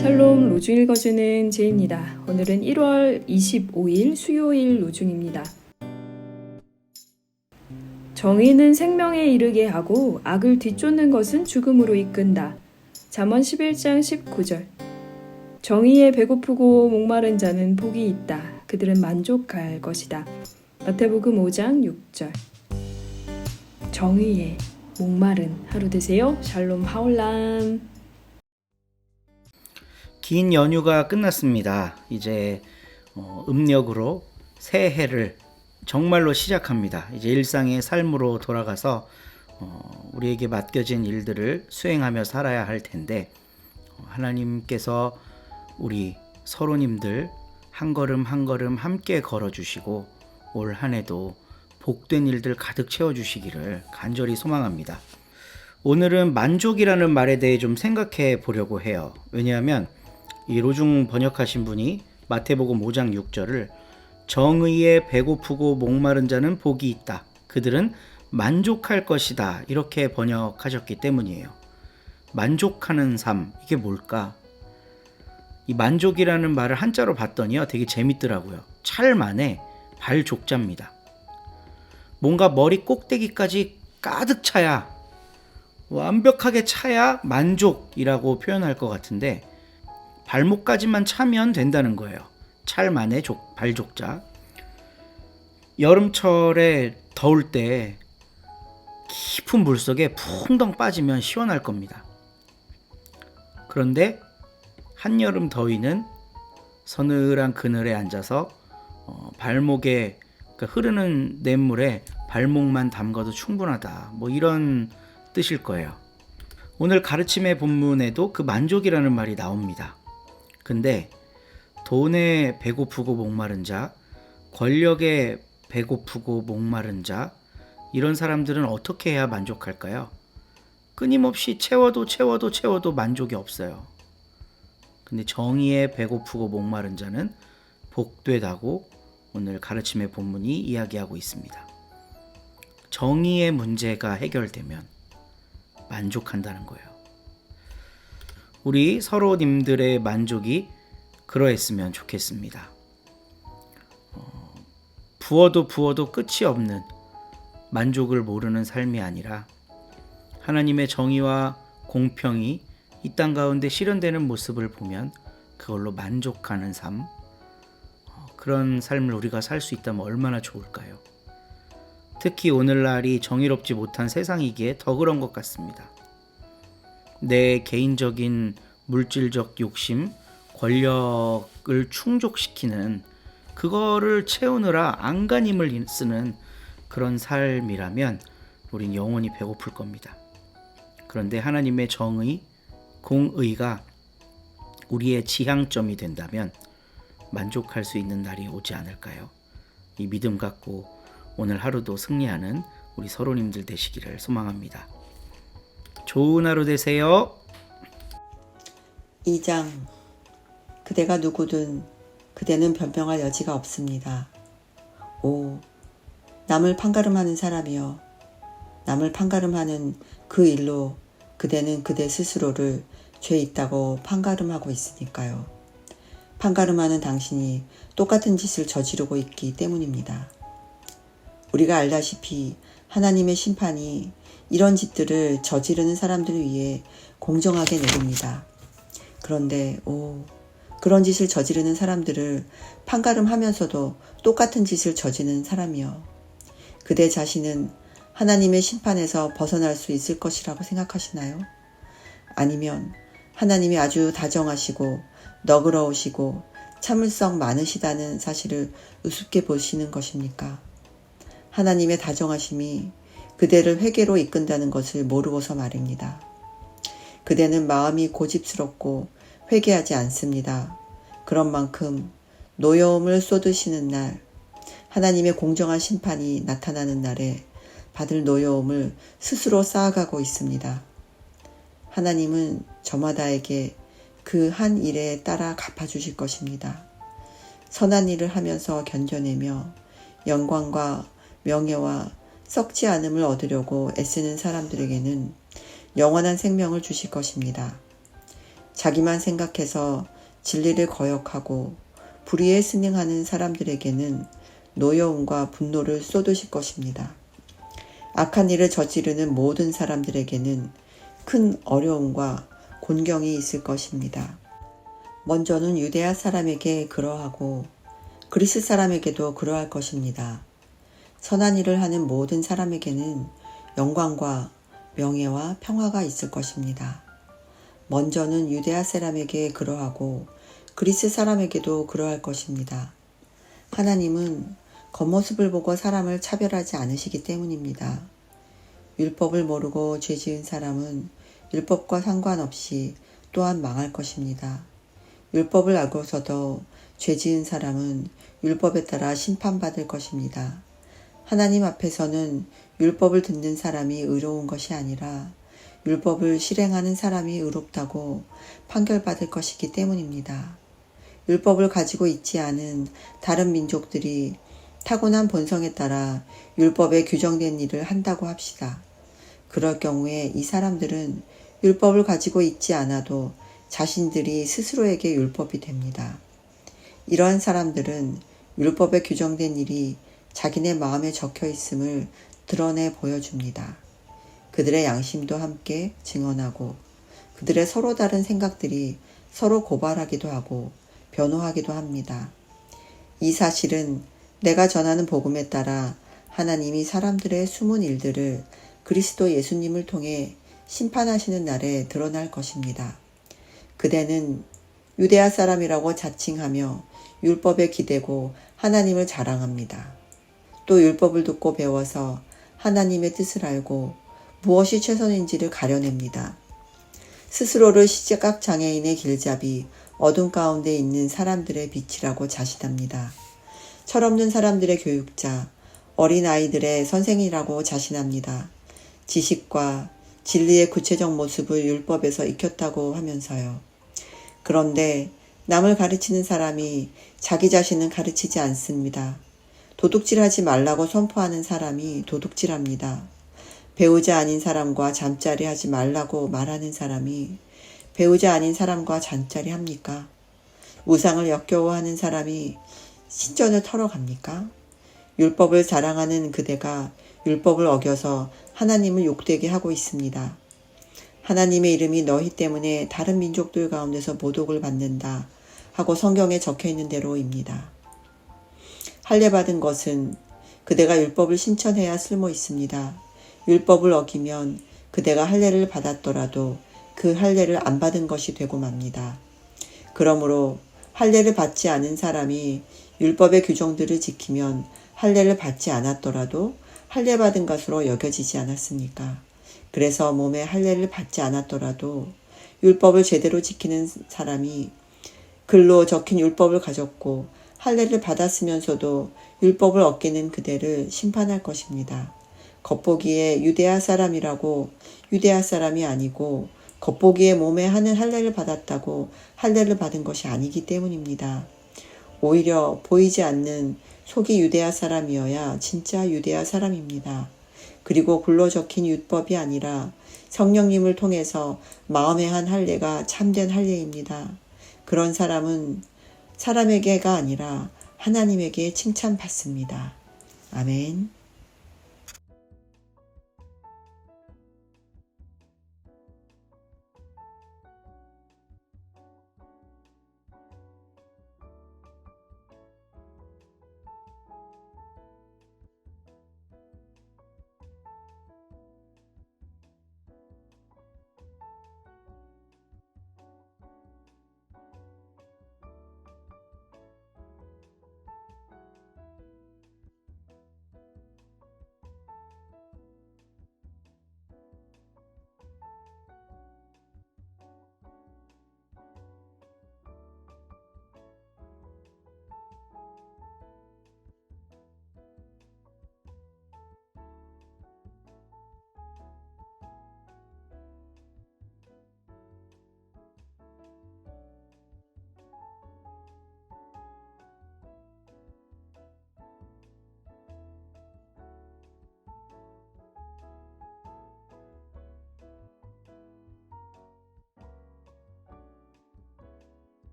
샬롬 로주 읽어주는 제입니다. 오늘은 1월 25일 수요일 로중입니다. 정의는 생명에 이르게 하고 악을 뒤쫓는 것은 죽음으로 이끈다. 잠언 11장 19절. 정의에 배고프고 목마른 자는 복이 있다. 그들은 만족할 것이다. 마태복음 5장 6절. 정의에 목마른 하루 되세요. 샬롬 하올람. 긴 연휴가 끝났습니다. 이제 어, 음력으로 새해를 정말로 시작합니다. 이제 일상의 삶으로 돌아가서 어, 우리에게 맡겨진 일들을 수행하며 살아야 할 텐데 어, 하나님께서 우리 서로님들 한 걸음 한 걸음 함께 걸어주시고 올 한해도 복된 일들 가득 채워주시기를 간절히 소망합니다. 오늘은 만족이라는 말에 대해 좀 생각해 보려고 해요. 왜냐하면 이 로중 번역하신 분이 마태복음 5장 6절을 정의에 배고프고 목마른 자는 복이 있다. 그들은 만족할 것이다. 이렇게 번역하셨기 때문이에요. 만족하는 삶 이게 뭘까? 이 만족이라는 말을 한자로 봤더니요. 되게 재밌더라고요. 찰만에 발족자입니다. 뭔가 머리 꼭대기까지 가득 차야 완벽하게 차야 만족이라고 표현할 것 같은데 발목까지만 차면 된다는 거예요. 찰만의 족, 발족자. 여름철에 더울 때 깊은 물 속에 풍덩 빠지면 시원할 겁니다. 그런데 한여름 더위는 서늘한 그늘에 앉아서 어, 발목에 그 흐르는 냇물에 발목만 담가도 충분하다. 뭐 이런 뜻일 거예요. 오늘 가르침의 본문에도 그 만족이라는 말이 나옵니다. 근데 돈에 배고프고 목마른 자, 권력에 배고프고 목마른 자, 이런 사람들은 어떻게 해야 만족할까요? 끊임없이 채워도 채워도 채워도 만족이 없어요. 근데 정의에 배고프고 목마른 자는 복되다고 오늘 가르침의 본문이 이야기하고 있습니다. 정의의 문제가 해결되면 만족한다는 거예요. 우리 서로님들의 만족이 그러했으면 좋겠습니다. 어, 부어도 부어도 끝이 없는 만족을 모르는 삶이 아니라 하나님의 정의와 공평이 이 땅 가운데 실현되는 모습을 보면 그걸로 만족하는 삶, 어, 그런 삶을 우리가 살 수 있다면 얼마나 좋을까요? 특히 오늘날이 정의롭지 못한 세상이기에 더 그런 것 같습니다. 내 개인적인 물질적 욕심, 권력을 충족시키는 그거를 채우느라 안간힘을 쓰는 그런 삶이라면 우린 영원히 배고플 겁니다. 그런데 하나님의 정의, 공의가 우리의 지향점이 된다면 만족할 수 있는 날이 오지 않을까요? 이 믿음 갖고 오늘 하루도 승리하는 우리 서로님들 되시기를 소망합니다. 좋은 하루 되세요. 2장 그대가 누구든 그대는 변명할 여지가 없습니다. 5. 남을 판가름하는 사람이여 남을 판가름하는 그 일로 그대는 그대 스스로를 죄 있다고 판가름하고 있으니까요. 판가름하는 당신이 똑같은 짓을 저지르고 있기 때문입니다. 우리가 알다시피 하나님의 심판이 이런 짓들을 저지르는 사람들을 위해 공정하게 내립니다. 그런데 오 그런 짓을 저지르는 사람들을 판가름하면서도 똑같은 짓을 저지르는 사람이여 그대 자신은 하나님의 심판에서 벗어날 수 있을 것이라고 생각하시나요? 아니면 하나님이 아주 다정하시고 너그러우시고 참을성 많으시다는 사실을 우습게 보시는 것입니까? 하나님의 다정하심이 그대를 회개로 이끈다는 것을 모르고서 말입니다. 그대는 마음이 고집스럽고 회개하지 않습니다. 그런 만큼 노여움을 쏟으시는 날, 하나님의 공정한 심판이 나타나는 날에 받을 노여움을 스스로 쌓아가고 있습니다. 하나님은 저마다에게 그 한 일에 따라 갚아주실 것입니다. 선한 일을 하면서 견뎌내며 영광과 명예와 썩지 않음을 얻으려고 애쓰는 사람들에게는 영원한 생명을 주실 것입니다. 자기만 생각해서 진리를 거역하고 불의에 순응하는 사람들에게는 노여움과 분노를 쏟으실 것입니다. 악한 일을 저지르는 모든 사람들에게는 큰 어려움과 곤경이 있을 것입니다. 먼저는 유대아 사람에게 그러하고 그리스 사람에게도 그러할 것입니다. 선한 일을 하는 모든 사람에게는 영광과 명예와 평화가 있을 것입니다. 먼저는 유대아 사람에게 그러하고 그리스 사람에게도 그러할 것입니다. 하나님은 겉모습을 보고 사람을 차별하지 않으시기 때문입니다. 율법을 모르고 죄 지은 사람은 율법과 상관없이 또한 망할 것입니다. 율법을 알고서도 죄 지은 사람은 율법에 따라 심판받을 것입니다. 하나님 앞에서는 율법을 듣는 사람이 의로운 것이 아니라 율법을 실행하는 사람이 의롭다고 판결받을 것이기 때문입니다. 율법을 가지고 있지 않은 다른 민족들이 타고난 본성에 따라 율법에 규정된 일을 한다고 합시다. 그럴 경우에 이 사람들은 율법을 가지고 있지 않아도 자신들이 스스로에게 율법이 됩니다. 이러한 사람들은 율법에 규정된 일이 자기네 마음에 적혀 있음을 드러내 보여줍니다. 그들의 양심도 함께 증언하고 그들의 서로 다른 생각들이 서로 고발하기도 하고 변호하기도 합니다. 이 사실은 내가 전하는 복음에 따라 하나님이 사람들의 숨은 일들을 그리스도 예수님을 통해 심판하시는 날에 드러날 것입니다. 그대는 유대아 사람이라고 자칭하며 율법에 기대고 하나님을 자랑합니다. 또 율법을 듣고 배워서 하나님의 뜻을 알고 무엇이 최선인지를 가려냅니다. 스스로를 시각 장애인의 길잡이 어둠 가운데 있는 사람들의 빛이라고 자신합니다. 철없는 사람들의 교육자, 어린 아이들의 선생이라고 자신합니다. 지식과 진리의 구체적 모습을 율법에서 익혔다고 하면서요. 그런데 남을 가르치는 사람이 자기 자신은 가르치지 않습니다. 도둑질하지 말라고 선포하는 사람이 도둑질합니다. 배우자 아닌 사람과 잠자리 하지 말라고 말하는 사람이 배우자 아닌 사람과 잠자리 합니까? 우상을 역겨워하는 사람이 신전을 털어갑니까? 율법을 자랑하는 그대가 율법을 어겨서 하나님을 욕되게 하고 있습니다. 하나님의 이름이 너희 때문에 다른 민족들 가운데서 모독을 받는다 하고 성경에 적혀 있는 대로입니다. 할례 받은 것은 그대가 율법을 신천해야 쓸모 있습니다. 율법을 어기면 그대가 할례를 받았더라도 그 할례를 안 받은 것이 되고 맙니다. 그러므로 할례를 받지 않은 사람이 율법의 규정들을 지키면 할례를 받지 않았더라도 할례 받은 것으로 여겨지지 않았습니까? 그래서 몸에 할례를 받지 않았더라도 율법을 제대로 지키는 사람이 글로 적힌 율법을 가졌고 할례를 받았으면서도 율법을 어기는 그대를 심판할 것입니다. 겉보기에 유대아 사람이라고 유대아 사람이 아니고 겉보기에 몸에 하는 할례를 받았다고 할례를 받은 것이 아니기 때문입니다. 오히려 보이지 않는 속이 유대아 사람이어야 진짜 유대아 사람입니다. 그리고 굴러 적힌 율법이 아니라 성령님을 통해서 마음에 한 할례가 참된 할례입니다. 그런 사람은 사람에게가 아니라 하나님에게 칭찬받습니다. 아멘.